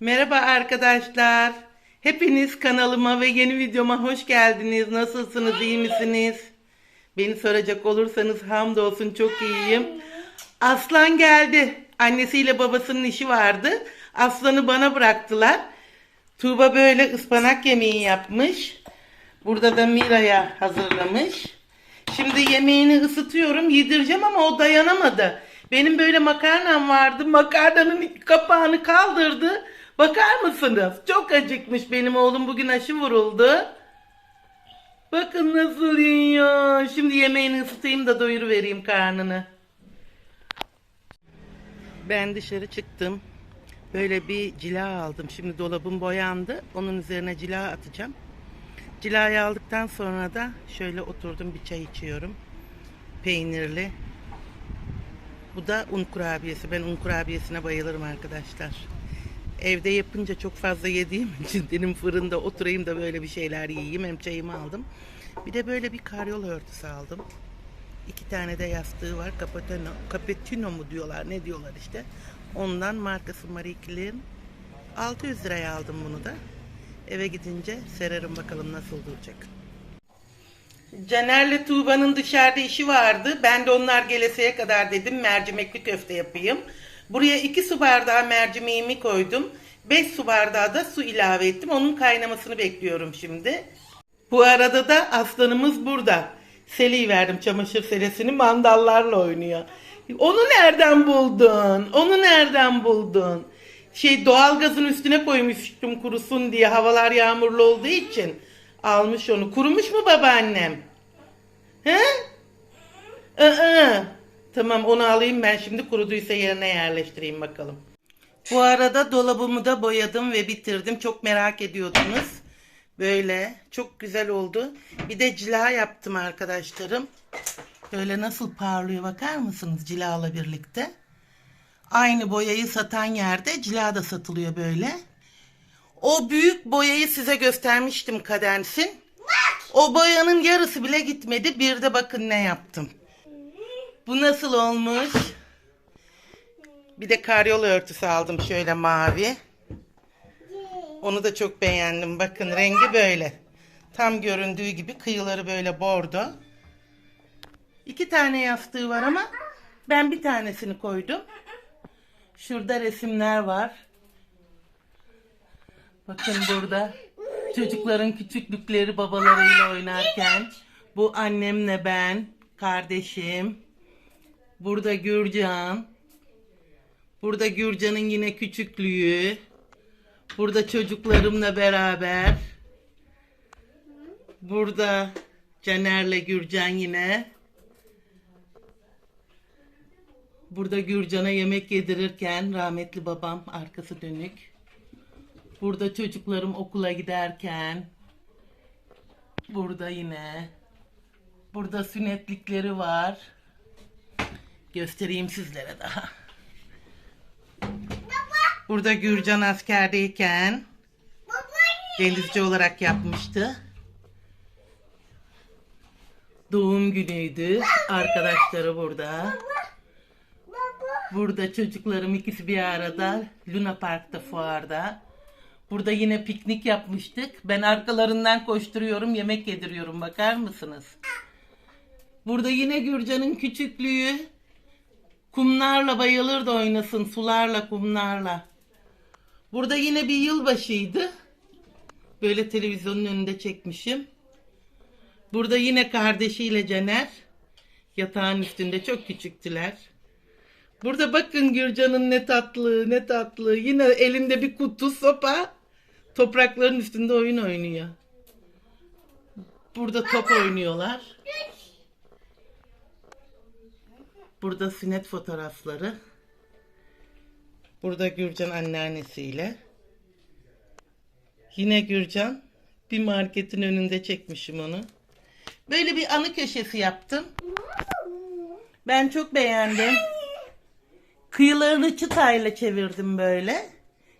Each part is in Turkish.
Merhaba arkadaşlar. Hepiniz kanalıma ve yeni videoma hoş geldiniz. Nasılsınız, iyi misiniz? Beni soracak olursanız hamdolsun çok iyiyim. Aslan geldi. Annesiyle babasının işi vardı. Aslanı bana bıraktılar. Tuğba böyle ıspanak yemeği yapmış. Burada da Mira'ya hazırlamış. Şimdi yemeğini ısıtıyorum, yedireceğim ama o dayanamadı. Benim böyle makarnam vardı. Makarnanın kapağını kaldırdı. Bakar mısınız? Çok acıkmış benim oğlum bugün aşı vuruldu. Bakın nasıl yiyor. Şimdi yemeğini ısıtayım da doyuru vereyim karnını. Ben dışarı çıktım. Böyle bir cila aldım. Şimdi dolabım boyandı. Onun üzerine cila atacağım. Cilayı aldıktan sonra da şöyle oturdum bir çay içiyorum. Peynirli. Bu da un kurabiyesi. Ben un kurabiyesine bayılırım arkadaşlar. Evde yapınca çok fazla yediğim için dedim fırında oturayım da böyle bir şeyler yiyeyim. Hem çayımı aldım. Bir de böyle bir karyola örtüsü aldım. İki tane de yastığı var. Cappuccino, cappuccino mu diyorlar ne diyorlar işte. Ondan markası Marie Claire'in. 600 liraya aldım bunu da. Eve gidince sererim bakalım nasıl duracak. Caner'le Tuğba'nın dışarıda işi vardı. Ben de onlar geleseye kadar dedim mercimekli köfte yapayım. Buraya 2 su bardağı mercimeğimi koydum. 5 su bardağı da su ilave ettim. Onun kaynamasını bekliyorum şimdi. Bu arada da aslanımız burada. Seli'yi verdim çamaşır seresini mandallarla oynuyor. Onu nereden buldun? Onu nereden buldun? Şey doğalgazın üstüne koymuştum kurusun diye havalar yağmurlu olduğu için. Almış onu. Kurumuş mu babaannem? He? Aa, tamam onu alayım ben şimdi kuruduysa yerine yerleştireyim bakalım. Bu arada dolabımı da boyadım ve bitirdim. Çok merak ediyordunuz. Böyle çok güzel oldu. Bir de cila yaptım arkadaşlarım. Böyle nasıl parlıyor bakar mısınız cilala birlikte? Aynı boyayı satan yerde cila da satılıyor böyle. O büyük boyayı size göstermiştim kadensin. O boyanın yarısı bile gitmedi. Bir de bakın ne yaptım. Bu nasıl olmuş? Bir de karyola örtüsü aldım şöyle mavi. Onu da çok beğendim. Bakın rengi böyle. Tam göründüğü gibi kıyıları böyle bordo. İki tane yastığı var ama ben bir tanesini koydum. Şurada resimler var. Bakın burada çocukların küçüklükleri babalarıyla oynarken bu annemle ben, kardeşim. Burada Gürcan. Burada Gürcan'ın yine küçüklüğü. Burada çocuklarımla beraber. Burada Caner'le Gürcan yine. Burada Gürcan'a yemek yedirirken rahmetli babam arkası dönük. Burada çocuklarım okula giderken. Burada yine. Burada sünnetlikleri var. Göstereyim sizlere daha. Burada Gürcan askerdeyken denizci olarak yapmıştı. Doğum günüydü. Arkadaşları burada. Burada çocuklarım ikisi bir arada Luna Park'ta fuarda. Burada yine piknik yapmıştık. Ben arkalarından koşturuyorum, yemek yediriyorum. Bakar mısınız? Burada yine Gürcan'ın küçüklüğü. Kumlarla bayılır da oynasın. Sularla, kumlarla. Burada yine bir yılbaşıydı. Böyle televizyonun önünde çekmişim. Burada yine kardeşiyle Caner. Yatağın üstünde çok küçüktüler. Burada bakın Gürcan'ın ne tatlı, ne tatlı. Yine elinde bir kutu sopa. Toprakların üstünde oyun oynuyor. Burada top oynuyorlar. Burada sünnet fotoğrafları. Burada Gürcan anneannesiyle. Yine Gürcan. Bir marketin önünde çekmişim onu. Böyle bir anı köşesi yaptım. Ben çok beğendim. Kıyılarını çıtayla çevirdim böyle.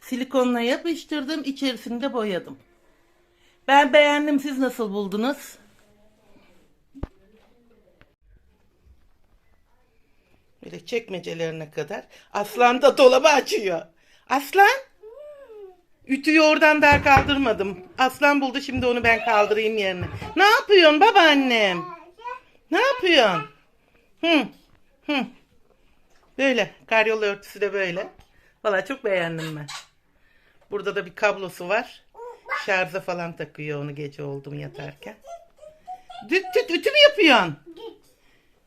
Silikonla yapıştırdım. içerisini de boyadım. Ben beğendim. Siz nasıl buldunuz? Böyle çekmecelerine kadar. Aslan da dolabı açıyor. Aslan? Ütüyü oradan daha kaldırmadım. Aslan buldu şimdi onu ben kaldırayım yerine. Ne yapıyorsun babaannem? Ne yapıyorsun? Hı. Hı. Böyle. Karyol örtüsü de böyle. Valla çok beğendim ben. Burada da bir kablosu var. Şarja falan takıyor onu gece oldu mu yatarken. Düt düt ütü mü yapıyorsun?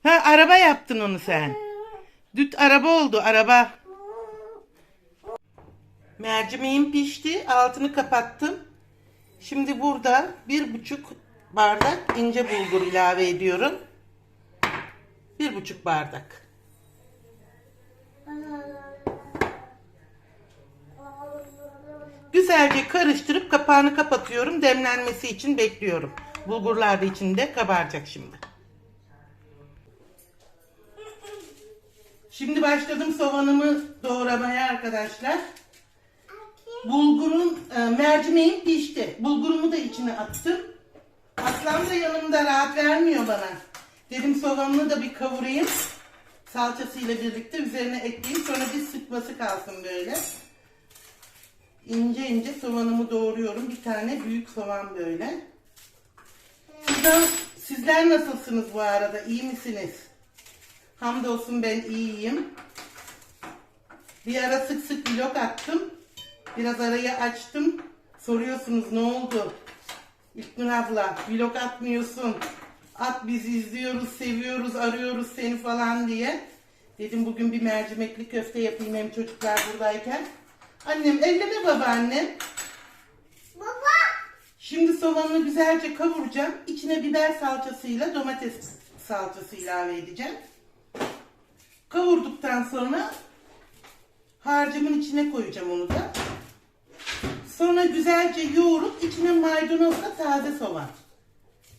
Ha araba yaptın onu sen. Düt araba oldu araba. Mercimeğim pişti. Altını kapattım. Şimdi burada bir buçuk bardak ince bulgur ilave ediyorum. Bir buçuk bardak. Güzelce karıştırıp kapağını kapatıyorum. Demlenmesi için bekliyorum. Bulgurlar da içinde kabaracak şimdi. Şimdi başladım soğanımı doğramaya arkadaşlar. Bulgurun, e, mercimeğim pişti. Bulgurumu da içine attım. Aslan da yanımda rahat vermiyor bana. Dedim soğanını da bir kavurayım. Salçasıyla birlikte üzerine ekleyeyim. Sonra bir sıkması kalsın böyle. İnce ince soğanımı doğruyorum. Bir tane büyük soğan böyle. Sizler, sizler nasılsınız bu arada? İyi misiniz? Hamdolsun ben iyiyim. Bir ara sık sık vlog attım. Biraz arayı açtım. Soruyorsunuz ne oldu? İlknur abla vlog atmıyorsun. At biz izliyoruz, seviyoruz, arıyoruz seni falan diye. Dedim bugün bir mercimekli köfte yapayım hem çocuklar buradayken. Annem elleme babaannem. Baba. Şimdi soğanını güzelce kavuracağım. İçine biber salçasıyla domates salçası ilave edeceğim. Kavurduktan sonra harcımın içine koyacağım onu da. Sonra güzelce yoğurup içine maydanozla taze soğan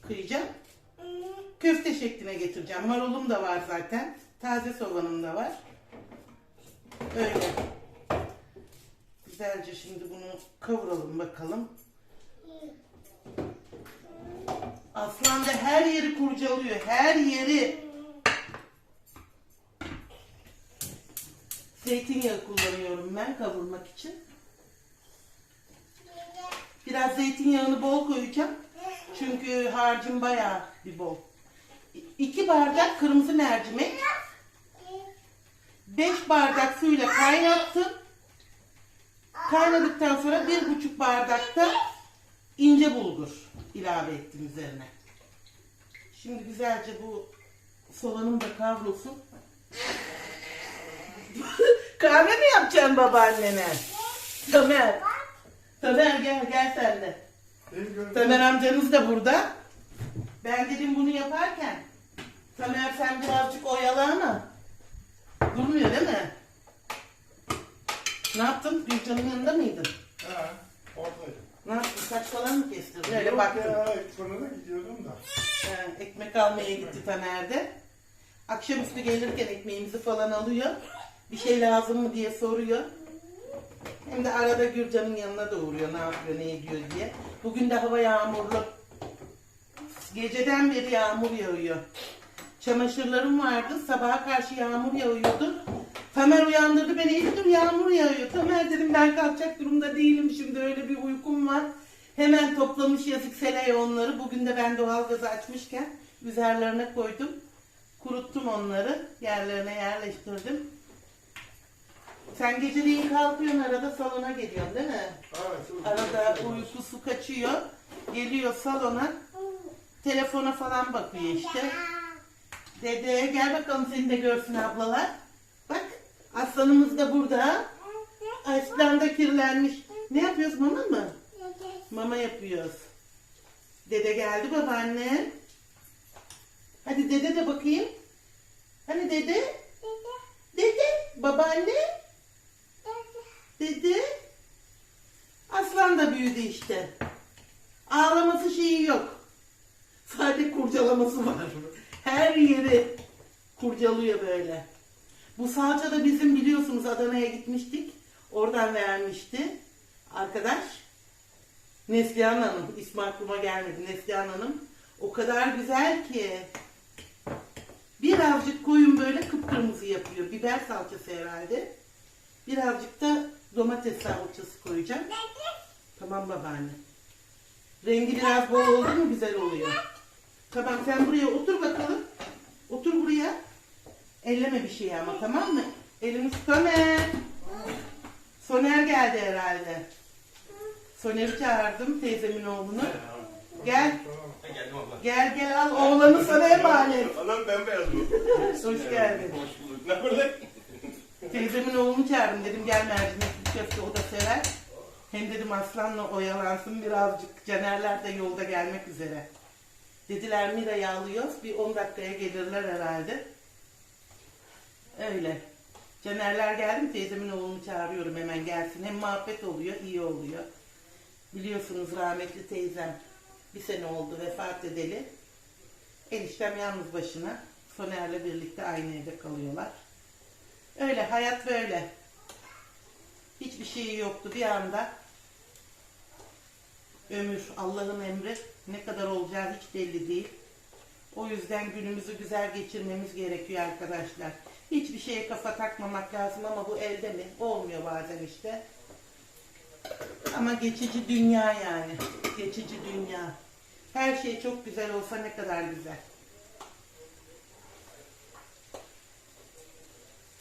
kıyacağım. Köfte şekline getireceğim. Marulum da var zaten. Taze soğanım da var. Öyle. Güzelce şimdi bunu kavuralım bakalım. Aslan da her yeri kurcalıyor. Her yeri. Zeytinyağı kullanıyorum ben kavurmak için. Biraz zeytinyağını bol koyacağım. Çünkü harcım bayağı bir bol. İ- İki bardak kırmızı mercimek. Beş bardak suyla kaynattım. Kaynadıktan sonra bir buçuk bardak da ince bulgur ilave ettim üzerine. Şimdi güzelce bu soğanım da kavrulsun. Kahve mi yapacaksın babaannene? Tamer. Tamer gel gel sen de. Tamer amcanız da burada. Ben dedim bunu yaparken Tamer sen birazcık oyala ama durmuyor değil mi? Ne yaptın? Gülcan'ın yanında mıydın? Ha, oradayım. Ne yaptın? Saç falan mı kestirdin? Öyle Yok baktım. Ya, sonra da gidiyordum da. He, ekmek almaya gitti Taner de. Akşamüstü gelirken ekmeğimizi falan alıyor. Bir şey lazım mı diye soruyor. Hem de arada Gürcan'ın yanına da uğruyor ne yapıyor ne ediyor diye. Bugün de hava yağmurlu. Geceden beri yağmur yağıyor. Çamaşırlarım vardı. Sabaha karşı yağmur yağıyordu. Tamer uyandırdı beni. İlknur yağmur yağıyor. Tamer dedim ben kalkacak durumda değilim. Şimdi öyle bir uykum var. Hemen toplamış yazık seleye onları. Bugün de ben doğalgazı açmışken üzerlerine koydum. Kuruttum onları. Yerlerine yerleştirdim. Sen geceleyin kalkıyorsun arada salona geliyorsun değil mi? Çok Arada uykusu kaçıyor. Geliyor salona. Telefona falan bakıyor işte. Dede gel bakalım seni de görsün ablalar. Bak aslanımız da burada. Aslan da kirlenmiş. Ne yapıyoruz mama mı? Mama yapıyoruz. Dede geldi babaanne. Hadi dede de bakayım. Hani dede? Dede. Babaanne. Dede. Aslan da büyüdü işte. Ağlaması şeyi yok. Sadece kurcalaması var. Her yeri kurcalıyor böyle. Bu salça da bizim biliyorsunuz Adana'ya gitmiştik. Oradan vermişti. Arkadaş. Neslihan Hanım. İsmi aklıma gelmedi. Neslihan Hanım. O kadar güzel ki. Birazcık koyun böyle kıpkırmızı yapıyor. Biber salçası herhalde. Birazcık da domates salçası koyacağım. Tamam babaanne. Rengi biraz bol oldu mu güzel oluyor. Tamam sen buraya otur bakalım. Otur buraya. Elleme bir şey ama tamam mı? Elimiz Soner. Soner geldi herhalde. Soner'i çağırdım teyzemin oğlunu. Gel. Gel gel al oğlanı sana emanet. Anam bembeyaz bu. Hoş geldin. Hoş bulduk. Ne böyle? Teyzemin oğlunu çağırdım dedim gel mercimekli köfte o da sever. Hem dedim aslanla oyalansın birazcık. Canerler de yolda gelmek üzere. Dediler Mira'yı alıyoruz bir 10 dakikaya gelirler herhalde. Öyle. Canerler geldi mi teyzemin oğlunu çağırıyorum hemen gelsin. Hem muhabbet oluyor iyi oluyor. Biliyorsunuz rahmetli teyzem bir sene oldu vefat edeli. Eniştem yalnız başına. Soner'le birlikte aynı evde kalıyorlar. Öyle hayat böyle. Hiçbir şey yoktu bir anda. Ömür Allah'ın emri ne kadar olacağı hiç belli değil. O yüzden günümüzü güzel geçirmemiz gerekiyor arkadaşlar. Hiçbir şeye kafa takmamak lazım ama bu elde mi? Olmuyor bazen işte. Ama geçici dünya yani. Geçici dünya. Her şey çok güzel olsa ne kadar güzel.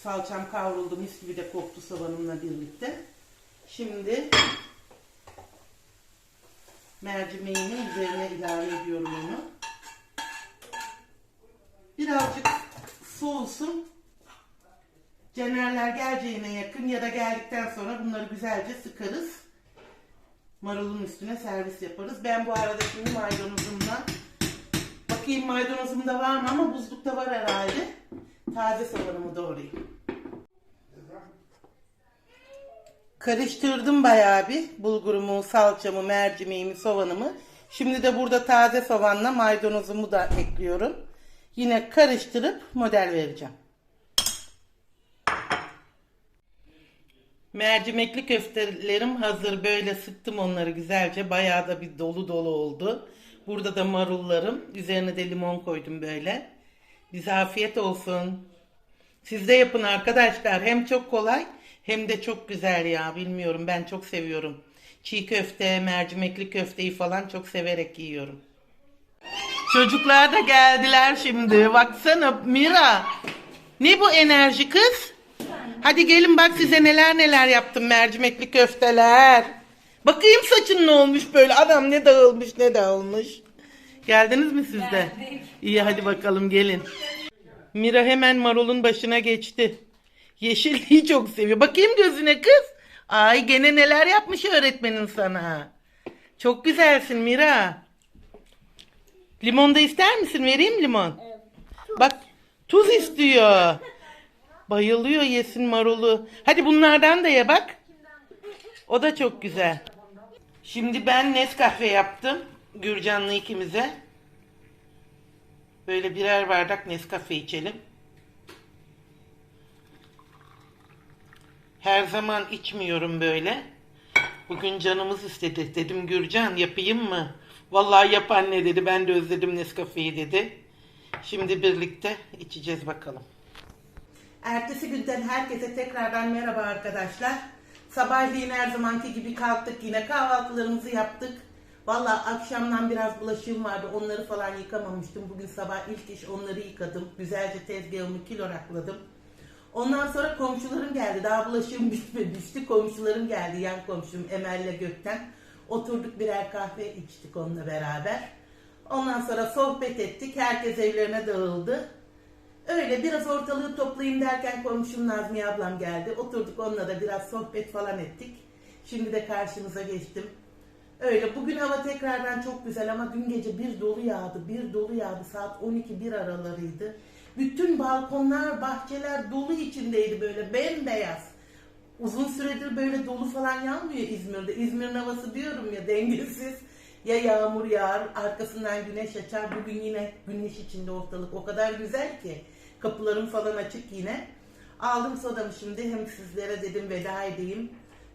Salçam kavruldu mis gibi de koktu soğanımla birlikte. Şimdi mercimeğimin üzerine ilave ediyorum onu. Birazcık soğusun. Canerler geleceğine yakın ya da geldikten sonra bunları güzelce sıkarız. Marulun üstüne servis yaparız. Ben bu arada şimdi maydanozumla bakayım maydanozum da var mı ama buzlukta var herhalde. Taze soğanımı doğrayayım. Karıştırdım bayağı bir bulgurumu, salçamı, mercimeğimi, soğanımı. Şimdi de burada taze soğanla maydanozumu da ekliyorum. Yine karıştırıp model vereceğim. Mercimekli köftelerim hazır. Böyle sıktım onları güzelce. Bayağı da bir dolu dolu oldu. Burada da marullarım. Üzerine de limon koydum böyle. Bize afiyet olsun. Siz de yapın arkadaşlar. Hem çok kolay hem de çok güzel ya. Bilmiyorum ben çok seviyorum. Çiğ köfte, mercimekli köfteyi falan çok severek yiyorum. Çocuklar da geldiler şimdi. Baksana Mira. Ne bu enerji kız? Hadi gelin bak size neler neler yaptım mercimekli köfteler. Bakayım saçın ne olmuş böyle. Adam ne dağılmış ne dağılmış. Geldiniz mi siz de? İyi hadi bakalım gelin. Mira hemen marulun başına geçti. Yeşilliği çok seviyor. Bakayım gözüne kız. Ay gene neler yapmış öğretmenin sana. Çok güzelsin Mira. Limon da ister misin? Vereyim limon? Bak tuz istiyor. Bayılıyor yesin marulu. Hadi bunlardan da ye bak. O da çok güzel. Şimdi ben Nescafe yaptım. Gürcan'la ikimize. Böyle birer bardak Nescafe içelim. Her zaman içmiyorum böyle. Bugün canımız istedi. Dedim Gürcan yapayım mı? Vallahi yap anne dedi. Ben de özledim Nescafe'yi dedi. Şimdi birlikte içeceğiz bakalım. Ertesi günden herkese tekrardan merhaba arkadaşlar. Sabahleyin her zamanki gibi kalktık yine kahvaltılarımızı yaptık. Vallahi akşamdan biraz bulaşığım vardı onları falan yıkamamıştım. Bugün sabah ilk iş onları yıkadım. Güzelce tezgahımı kilorakladım. Ondan sonra komşularım geldi. Daha bulaşığım bitmemişti. Komşularım geldi. Yan komşum Emel'le Gökten. Oturduk birer kahve içtik onunla beraber. Ondan sonra sohbet ettik. Herkes evlerine dağıldı. Öyle biraz ortalığı toplayayım derken komşum Nazmiye ablam geldi. Oturduk onunla da biraz sohbet falan ettik. Şimdi de karşınıza geçtim. Öyle bugün hava tekrardan çok güzel ama dün gece bir dolu yağdı. Bir dolu yağdı saat 12-1 aralarıydı. Bütün balkonlar, bahçeler dolu içindeydi böyle bembeyaz. Uzun süredir böyle dolu falan yağmıyor İzmir'de. İzmir'in havası diyorum ya dengesiz. Ya yağmur yağar, arkasından güneş açar. Bugün yine güneş içinde ortalık. O kadar güzel ki. Kapılarım falan açık yine. Aldım sodamı şimdi. Hem sizlere dedim veda edeyim.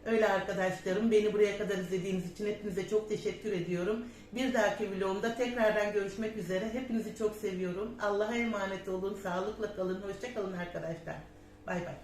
Öyle arkadaşlarım. Beni buraya kadar izlediğiniz için hepinize çok teşekkür ediyorum. Bir dahaki vlogumda tekrardan görüşmek üzere. Hepinizi çok seviyorum. Allah'a emanet olun. Sağlıkla kalın. Hoşça kalın arkadaşlar. Bay bay.